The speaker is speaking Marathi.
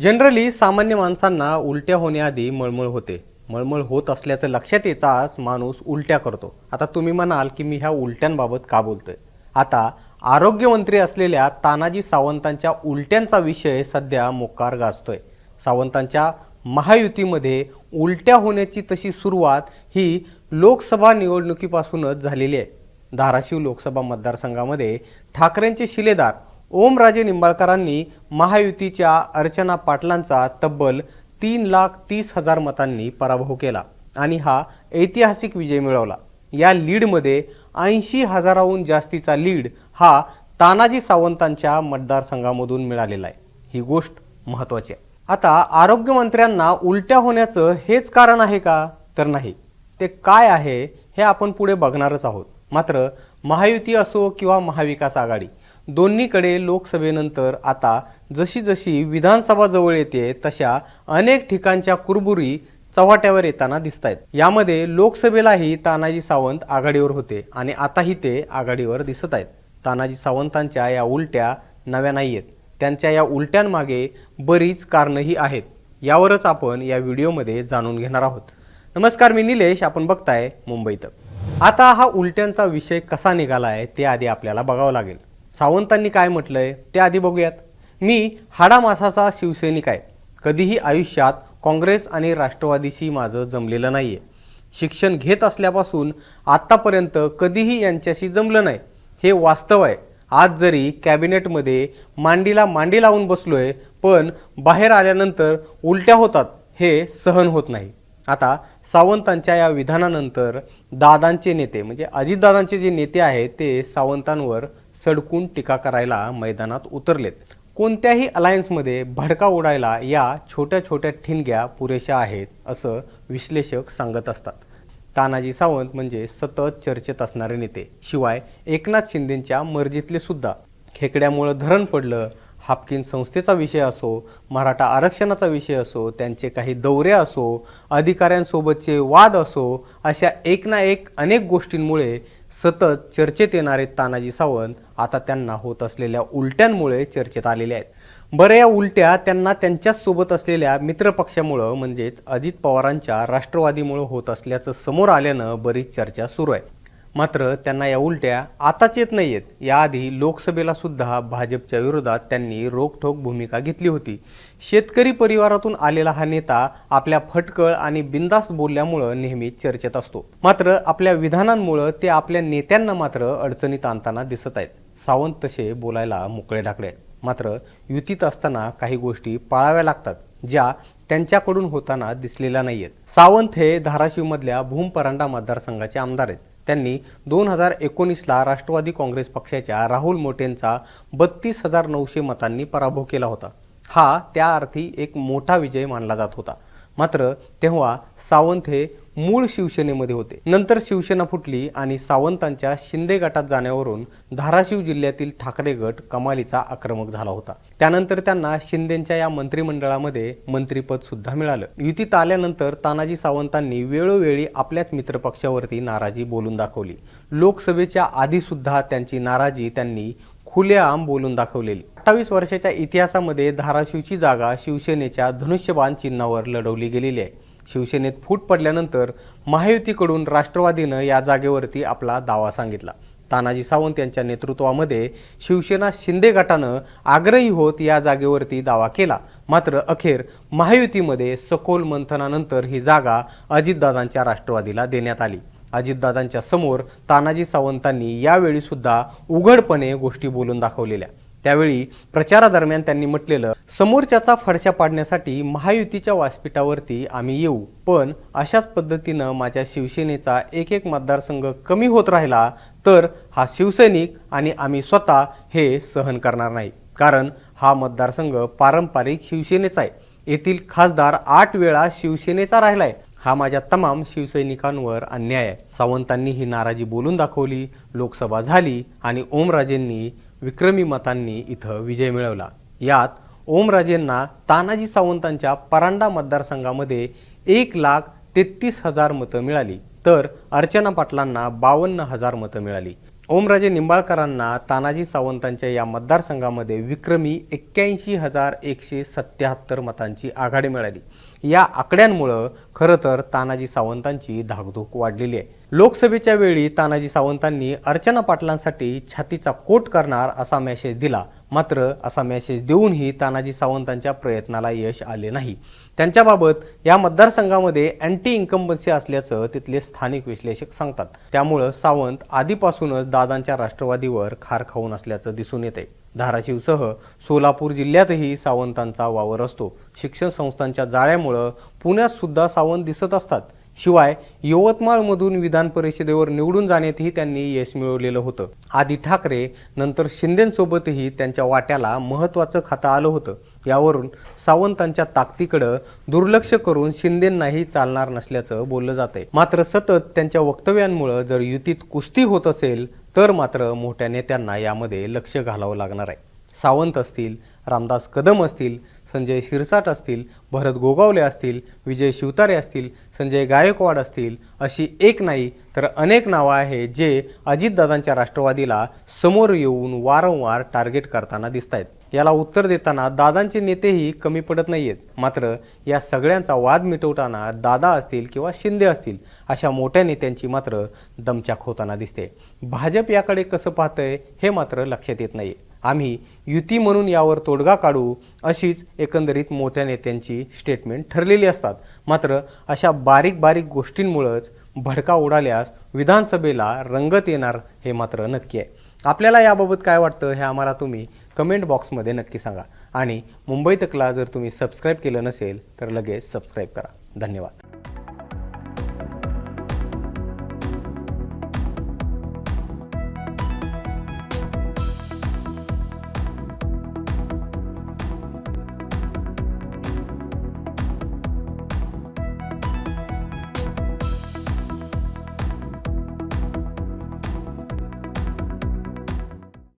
जनरली सामान्य माणसांना उलट्या होण्याआधी मळमळ होते. मळमळ होत असल्याचं लक्षात येताच माणूस उलट्या करतो. आता तुम्ही म्हणाल की मी ह्या उलट्यांबाबत का बोलतोय? आता आरोग्यमंत्री असलेल्या तानाजी सावंतांच्या उलट्यांचा विषय सध्या मोकार गाजतोय. सावंतांच्या महायुतीमध्ये उलट्या होण्याची तशी सुरुवात ही लोकसभा निवडणुकीपासूनच झालेली आहे. धाराशिव लोकसभा मतदारसंघामध्ये ठाकरेंचे शिलेदार ओमराजे निंबाळकरांनी महायुतीच्या अर्चना पाटलांचा तब्बल तीन लाख तीस हजार मतांनी पराभव केला आणि हा ऐतिहासिक विजय मिळवला. या लीडमध्ये ऐंशी हजाराहून जास्तीचा लीड हा तानाजी सावंतांच्या मतदारसंघामधून मिळालेला आहे. ही गोष्ट महत्त्वाची आहे. आता आरोग्यमंत्र्यांना उलट्या होण्याचं हेच कारण आहे का? तर नाही. ते काय आहे हे आपण पुढे बघणारच आहोत. मात्र महायुती असो किंवा महाविकास आघाडी दोन्हीकडे लोकसभेनंतर आता जशी जशी विधानसभा जवळ येते तशा अनेक ठिकाणच्या कुरबुरी चव्हाट्यावर येताना दिसत आहेत यामध्ये लोकसभेलाही तानाजी सावंत आघाडीवर होते आणि आताही ते आघाडीवर दिसत आहेत तानाजी सावंतांच्या या उलट्या नव्या नाही आहेत त्यांच्या या उलट्यांमागे बरीच कारणंही आहेत. यावरच आपण या व्हिडिओमध्ये जाणून घेणार आहोत. नमस्कार मी निलेश. आपण बघताय मुंबईत. आता हा उलट्यांचा विषय कसा निघाला आहे ते आधी आपल्याला बघावं लागेल. सावंतांनी काय म्हटलंय ते आधी बघूयात. मी हाडामासाचा शिवसैनिक आहे. कधीही आयुष्यात काँग्रेस आणि राष्ट्रवादीशी माझं जमलेलं नाही आहे शिक्षण घेत असल्यापासून आत्तापर्यंत कधीही यांच्याशी जमलं नाही. हे वास्तव आहे. आज जरी कॅबिनेटमध्ये मांडीला मांडी लावून बसलो आहे पण बाहेर आल्यानंतर उलट्या होतात हे सहन होत नाही. आता सावंतांच्या या विधानानंतर दादांचे नेते म्हणजे अजितदादांचे जे नेते आहेत ते सावंतांवर सडकून टीका करायला मैदानात उतरलेत. कोणत्याही अलायन्समध्ये भडका उडायला या छोट्या छोट्या ठिणग्या पुरेशा आहेत असं विश्लेषक सांगत असतात. तानाजी सावंत म्हणजे सतत चर्चेत असणारे नेते. शिवाय एकनाथ शिंदेंच्या मर्जीतले सुद्धा. खेकड्यामुळं धरण पडलं हापकिन संस्थेचा विषय असो मराठा आरक्षणाचा विषय असो त्यांचे काही दौरे असो अधिकाऱ्यांसोबतचे वाद असो अशा एक ना एक अनेक गोष्टींमुळे सतत चर्चेत येणारे तानाजी सावंत आता त्यांना होत असलेल्या उलट्यांमुळे चर्चेत आलेले आहेत. बरं या उलट्या त्यांना त्यांच्याच सोबत असलेल्या मित्रपक्षामुळं म्हणजेच अजित पवारांच्या राष्ट्रवादीमुळं होत असल्याचं समोर आल्यानं बरीच चर्चा सुरू आहे. मात्र त्यांना या उलट्या आताच येत नाही आहेत याआधी लोकसभेला सुद्धा भाजपच्या विरोधात त्यांनी रोखठोक भूमिका घेतली होती. शेतकरी परिवारातून आलेला हा नेता आपल्या फटकळ आणि बिंदास बोलल्यामुळं नेहमी चर्चेत असतो. मात्र आपल्या विधानांमुळं ते आपल्या नेत्यांना मात्र अडचणीत आणताना दिसत आहेत. सावंत तसे बोलायला मोकळे ढाकळे आहेत. मात्र युतीत असताना काही गोष्टी पाळाव्या लागतात ज्या त्यांच्याकडून होताना दिसलेल्या नाही आहेत सावंत हे धाराशिवमधल्या भूम परांडा मतदारसंघाचे आमदार आहेत. त्यांनी दोन हजार एकोणीसला राष्ट्रवादी काँग्रेस पक्षाच्या राहुल मोटेंचा बत्तीस हजार नऊशे मतांनी पराभव केला होता. हा त्या अर्थी एक मोठा विजय मानला जात होता. मात्र तेव्हा सावंत हे मूळ शिवसेनेमध्ये होते. नंतर शिवसेना फुटली आणि सावंतांच्या शिंदे गटात जाण्यावरून धाराशिव जिल्ह्यातील ठाकरे गट कमालीचा आक्रमक झाला होता. त्यानंतर त्यांना शिंदेच्या या मंत्रिमंडळामध्ये मंत्रीपद सुद्धा मिळालं. युतीत आल्यानंतर तानाजी सावंतांनी वेळोवेळी आपल्याच मित्रपक्षावरती नाराजी बोलून दाखवली. लोकसभेच्या आधी सुद्धा त्यांची नाराजी त्यांनी खुलेआम बोलून दाखवलेली. अठ्ठावीस वर्षाच्या इतिहासामध्ये धाराशिवची जागा शिवसेनेच्या धनुष्यबाण चिन्हावर लढवली गेलेली आहे. शिवसेनेत फूट पडल्यानंतर महायुतीकडून राष्ट्रवादीनं या जागेवरती आपला दावा सांगितला. तानाजी सावंत यांच्या नेतृत्वामध्ये शिवसेना शिंदे गटानं आग्रही होत या जागेवरती दावा केला. मात्र अखेर महायुतीमध्ये सखोल मंथनानंतर ही जागा अजितदादांच्या राष्ट्रवादीला देण्यात आली. अजितदादांच्या समोर तानाजी सावंतांनी यावेळी सुद्धा उघडपणे गोष्टी बोलून दाखवलेल्या. त्यावेळी प्रचारादरम्यान त्यांनी म्हटलेलं समोरच्याचा फडशा पाडण्यासाठी महायुतीच्या व्यासपीठावरती आम्ही येऊ. पण अशाच पद्धतीनं माझ्या शिवसेनेचा एक एक मतदारसंघ कमी होत राहिला तर हा शिवसैनिक आणि आम्ही स्वतः हे सहन करणार नाही. कारण हा मतदारसंघ पारंपरिक शिवसेनेचा आहे. येथील खासदार आठ वेळा शिवसेनेचा राहिलाय. हा माझ्या तमाम शिवसैनिकांवर अन्याय आहे. सावंतांनी ही नाराजी बोलून दाखवली लोकसभा झाली आणि ओमराजेंनी विक्रमी मतांनी इथं विजय मिळवला. यात ओमराजेंना तानाजी सावंतांच्या परांडा मतदारसंघामध्ये एक लाख तेहतीस हजार मतं मिळाली. तर अर्चना पाटलांना बावन्न हजार मतं मिळाली. ओमराजे निंबाळकरांना तानाजी सावंतांच्या या मतदारसंघामध्ये विक्रमी एक्क्याऐंशी हजार एकशे सत्याहत्तर मतांची आघाडी मिळाली. या आकड्यांमुळं खरं तर तानाजी सावंतांची धाकधूक वाढलेली आहे. लोकसभेच्या वेळी तानाजी सावंतांनी अर्चना पाटलांसाठी छातीचा कोट करणार असा मेसेज दिला. मात्र असा मेसेज देऊनही तानाजी सावंतांच्या प्रयत्नाला यश आले नाही. त्यांच्याबाबत या मतदारसंघामध्ये अँटी इन्कम्बन्सी असल्याचं तिथले स्थानिक विश्लेषक सांगतात. त्यामुळं सावंत आधीपासूनच दादांच्या राष्ट्रवादीवर खार खाऊन असल्याचं दिसून येते धाराशिवसह सोलापूर जिल्ह्यातही सावंतांचा वावर असतो. शिक्षण संस्थांच्या जाळ्यामुळं पुण्यात सुद्धा सावंत दिसत असतात. शिवाय यवतमाळमधून विधान परिषदेवर निवडून जाण्यातही त्यांनी यश मिळवलेलं होतं. आदी ठाकरे नंतर शिंदेंसोबतही त्यांच्या वाट्याला महत्त्वाचं खातं आलं होतं. यावरून सावंतांच्या ताकदीकडं दुर्लक्ष करून शिंदेंनाही चालणार नसल्याचं बोललं जातंय. मात्र सतत त्यांच्या वक्तव्यांमुळं जर युतीत कुस्ती होत असेल तर मात्र मोठ्या नेत्यांना यामध्ये लक्ष घालावं लागणार आहे. सावंत असतील रामदास कदम असतील संजय शिरसाट असतील भरत गोगावले असतील विजय शिवतारे असतील संजय गायकवाड असतील अशी एक नाही तर अनेक नावं आहेत जे अजितदादांच्या राष्ट्रवादीला समोर येऊन वारंवार टार्गेट करताना दिसत आहेत याला उत्तर देताना दादांचे नेतेही कमी पडत नाही आहेत मात्र या सगळ्यांचा वाद मिटवताना दादा असतील किंवा शिंदे असतील अशा मोठ्या नेत्यांची मात्र दमचाक होताना दिसते. भाजप याकडे कसं पाहतंय हे मात्र लक्षात येत नाही आम्ही युती म्हणून यावर तोडगा काढू अशीच एकंदरीत मोठ्या नेत्यांची स्टेटमेंट ठरलेली असतात. मात्र अशा बारीक बारीक गोष्टींमुळंच भडका उडाल्यास विधानसभेला रंगत येणार हे मात्र नक्की आहे. आपल्याला याबाबत काय वाटतं हे आम्हाला तुम्ही कमेंट बॉक्समध्ये नक्की सांगा. आणि मुंबई तकला जर तुम्ही सबस्क्राईब केलं नसेल तर लगेच सबस्क्राईब करा. धन्यवाद.